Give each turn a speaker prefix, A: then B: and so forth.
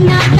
A: கண்ணாத்தா வேப்பம்பூவ கண்ணாத்தா வேலருந்த